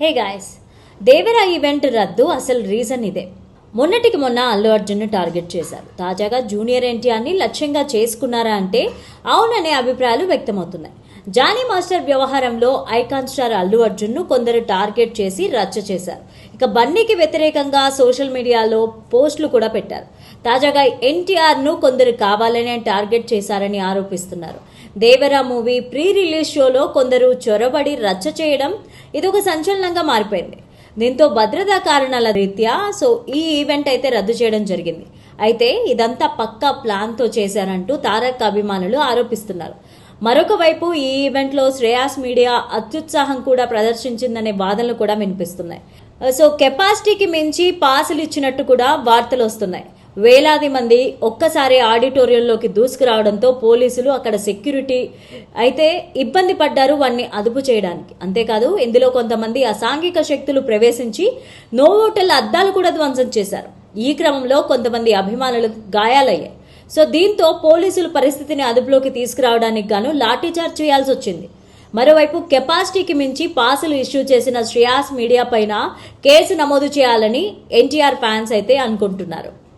Hey guys Devara event రద్దు అసలు reason ఇదే. మొన్నటికి మొన్న అల్లు అర్జున్ను టార్గెట్ చేశారు. తాజాగా జూనియర్ ఎన్టీఆర్ని లక్ష్యంగా చేసుకున్నారా అంటే అవుననే అభిప్రాయాలు వ్యక్తమవుతున్నాయి. జానీ మాస్టర్ వ్యవహారంలో ఐకాన్ స్టార్ అల్లు అర్జున్ను కొందరు టార్గెట్ చేసి రచ్చ చేశారు. ఇక బన్నీకి వ్యతిరేకంగా సోషల్ మీడియాలో పోస్టులు కూడా పెట్టారు. తాజాగా ఎన్టీఆర్ను కొందరు కావాలనే టార్గెట్ చేశారని ఆరోపిస్తున్నారు. దేవరా మూవీ ప్రీ రిలీజ్ షోలో కొందరు చొరబడి రచ్చ చేయడం ఇదొక సంచలనంగా మారిపోయింది. దీంతో భద్రతా కారణాల రీత్యా సో ఈ ఈవెంట్ అయితే రద్దు చేయడం జరిగింది. అయితే ఇదంతా పక్కా ప్లాన్తో చేశారంటూ తారక్ అభిమానులు ఆరోపిస్తున్నారు. మరొక వైపు ఈ ఈవెంట్లో శ్రేయాస్ మీడియా అత్యుత్సాహం కూడా ప్రదర్శించిందనే వాదనలు కూడా వినిపిస్తున్నాయి. సో కెపాసిటీకి మించి పాసులు ఇచ్చినట్టు కూడా వార్తలు వస్తున్నాయి. వేలాది మంది ఒక్కసారి ఆడిటోరియంలోకి దూసుకురావడంతో పోలీసులు అక్కడ సెక్యూరిటీ అయితే ఇబ్బంది పడ్డారు వాన్ని అదుపు చేయడానికి. అంతేకాదు ఇందులో కొంతమంది అసాంఘిక శక్తులు ప్రవేశించి నో అద్దాలు కూడా ధ్వంసం చేశారు. ఈ క్రమంలో కొంతమంది అభిమానులు గాయాలయ్యాయి. సో దీంతో పోలీసులు పరిస్థితిని అదుపులోకి తీసుకురావడానికి గాను లాఠీచార్జ్ చేయాల్సి వచ్చింది. మరోవైపు కెపాసిటీకి మించి పాసులు ఇష్యూ చేసిన శ్రేయాస్ మీడియా పైన కేసు నమోదు చేయాలని ఎన్టీఆర్ ఫ్యాన్స్ అయితే అనుకుంటున్నారు.